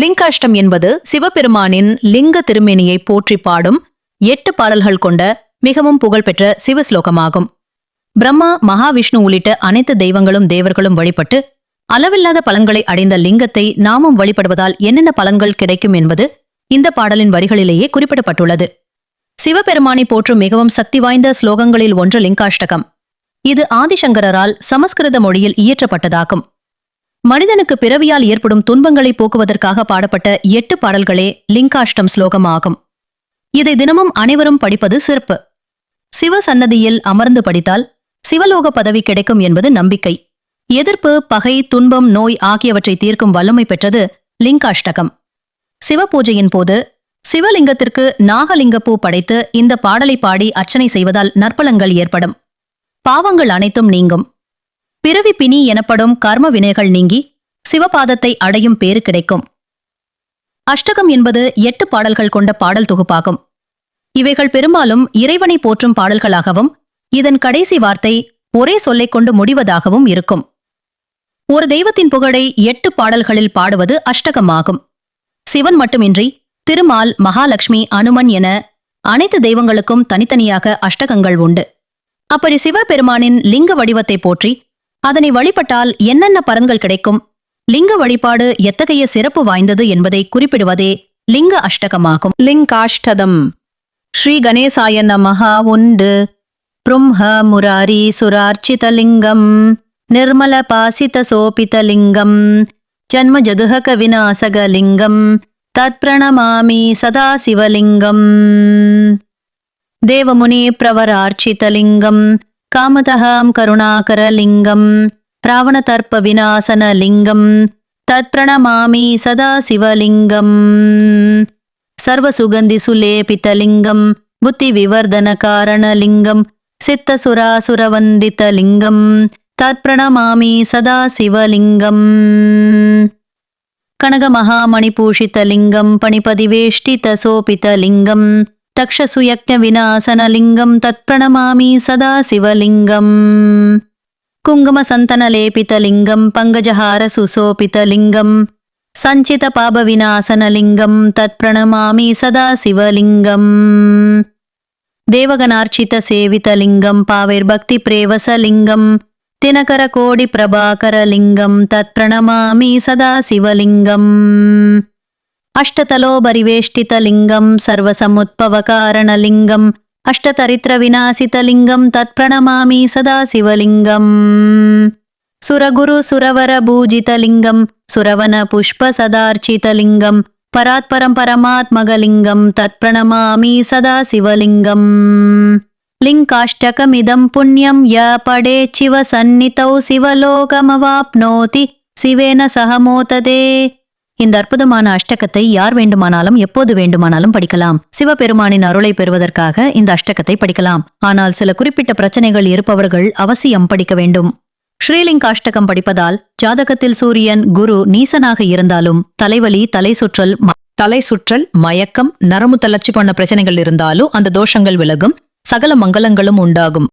லிங்காஷ்டம் என்பது சிவபெருமானின் லிங்க திருமேனியை போற்றி பாடும் எட்டு பாடல்கள் கொண்ட மிகவும் புகழ்பெற்ற சிவஸ்லோகமாகும். பிரம்மா மகாவிஷ்ணு உள்ளிட்ட அனைத்து தெய்வங்களும் தேவர்களும் வழிபட்டு அளவில்லாத பலன்களை அடைந்த லிங்கத்தை நாமும் வழிபடுவதால் என்னென்ன பலன்கள் கிடைக்கும் என்பது இந்த பாடலின் வரிகளிலேயே குறிப்பிடப்பட்டுள்ளது. சிவபெருமானை போற்றும் மிகவும் சக்தி வாய்ந்த ஸ்லோகங்களில் ஒன்று லிங்காஷ்டகம். இது ஆதிசங்கரால் சமஸ்கிருத மொழியில் இயற்றப்பட்டதாகும். மனிதனுக்கு பிறவியால் ஏற்படும் துன்பங்களை போக்குவதற்காக பாடப்பட்ட எட்டு பாடல்களே லிங்காஷ்டம் ஸ்லோகம் ஆகும் இதை தினமும் அனைவரும் படிப்பது சிறப்பு. சிவ சன்னதியில் அமர்ந்து படித்தால் சிவலோக பதவி கிடைக்கும் என்பது நம்பிக்கை. எதிர்ப்பு பகை துன்பம் நோய் ஆகியவற்றை தீர்க்கும் வல்லமை பெற்றது லிங்காஷ்டகம். சிவபூஜையின் போது சிவலிங்கத்திற்கு நாகலிங்கப்பூ படைத்து இந்த பாடலை பாடி அர்ச்சனை செய்வதால் நற்பலங்கள் ஏற்படும். பாவங்கள் அனைத்தும் நீங்கும். பிறவி பிணி எனப்படும் கர்ம வினைகள் நீங்கி சிவபாதத்தை அடையும் பேறு கிடைக்கும். அஷ்டகம் என்பது எட்டு பாடல்கள் கொண்ட பாடல் தொகுப்பாகும். இவைகள் பெரும்பாலும் இறைவனை போற்றும் பாடல்களாகவும் இதன் கடைசி வார்த்தை ஒரே சொல்லைக் கொண்டு முடிவதாகவும் இருக்கும். ஒரு தெய்வத்தின் புகழை எட்டு பாடல்களில் பாடுவது அஷ்டகமாகும். சிவன் மட்டுமின்றி திருமால் மகாலட்சுமி அனுமன் என அனைத்து தெய்வங்களுக்கும் தனித்தனியாக அஷ்டகங்கள் உண்டு. அப்படி சிவபெருமானின் லிங்க வடிவத்தை போற்றி அதனை வழிபட்டால் என்னென்ன பலன்கள் கிடைக்கும்? லிங்க வழிபாடு எத்தகைய சிறப்பு வாய்ந்தது என்பதை குறிப்பிடுவதே லிங்க அஷ்டகமாகும். லிங்காஷ்டதம். ஸ்ரீ கணேசாய நமஹா. உண்டு. பிரம்ம முராரி சுரார்ச்சிதலிங்கம் நிர்மல பாசித சோபிதலிங்கம் ஜன்ம ஜதுஹக விநாசகலிங்கம் தத்பிரணமாமி சதா சிவலிங்கம் தேவமுனி பிரவரார்ச்சிதலிங்கம் காமதகாம் கருணாகரலிங்கம் ராவணதர்ப்ப விநாசன விநாசனலிங்கம் தத்பிரணமாமி சதா சிவலிங்கம் சர்வசுகந்தி சுலேபிதலிங்கம் புத்தி விவர்தன காரணலிங்கம் சித்தசுராசுரவந்திதலிங்கம் தத்பிரணமாமி சதா சிவலிங்கம் கனகமகாமணிபூஷிதலிங்கம் తక్షసుయజ్ఞ వినాశనలింగం తత్ప్రణమామి సదాశివలింగం కుంగమసంతనలేపితలింగం పంగజహార సుశోభితలింగం సంచిత పాప పాపవినాశనలింగం తత్ప్రణమామి సదాశివలింగం దేవగణార్చిత సేవితలింగం పావైర్భక్తి ప్రేవసలింగం తినకర కోడి ప్రభాకరలింగం తత్ప్రణమామి సదాశివలింగం अष्टतलोपरिवेष्टितलिङ्गं सर्वसमुत्पवकारणलिङ्गम् अष्टतरित्रविनाशितलिङ्गं तत्प्रणमामि सदा शिवलिङ्गम् सुरगुरुसुरवरभूजितलिङ्गं सुरवनपुष्पसदार्चितलिङ्गं परात्परं परमात्मगलिङ्गं तत्प्रणमामि सदा शिवलिङ्गम् लिङ्काष्टकमिदं पुण्यं य पडेच्छिवसन्नितौ शिवलोकमवाप्नोति शिवेन सह मोतते இந்த அற்புதமான அஷ்டகத்தை யார் வேண்டுமானாலும் எப்போது வேண்டுமானாலும் படிக்கலாம். சிவபெருமானின் அருளை பெறுவதற்காக இந்த அஷ்டகத்தை படிக்கலாம். ஆனால் சில குறிப்பிட்ட பிரச்சனைகள் இருப்பவர்கள் அவசியம் படிக்க வேண்டும். ஸ்ரீலிங்காஷ்டகம் படிப்பதால் ஜாதகத்தில் சூரியன் குரு நீசனாக இருந்தாலும் தலைவலி தலை சுற்றல் தலை சுற்றல் மயக்கம் நரம்பு தளர்ச்சி போன்ற பிரச்சனைகள் இருந்தாலும் அந்த தோஷங்கள் விலகும் சகல மங்களங்களும் உண்டாகும்.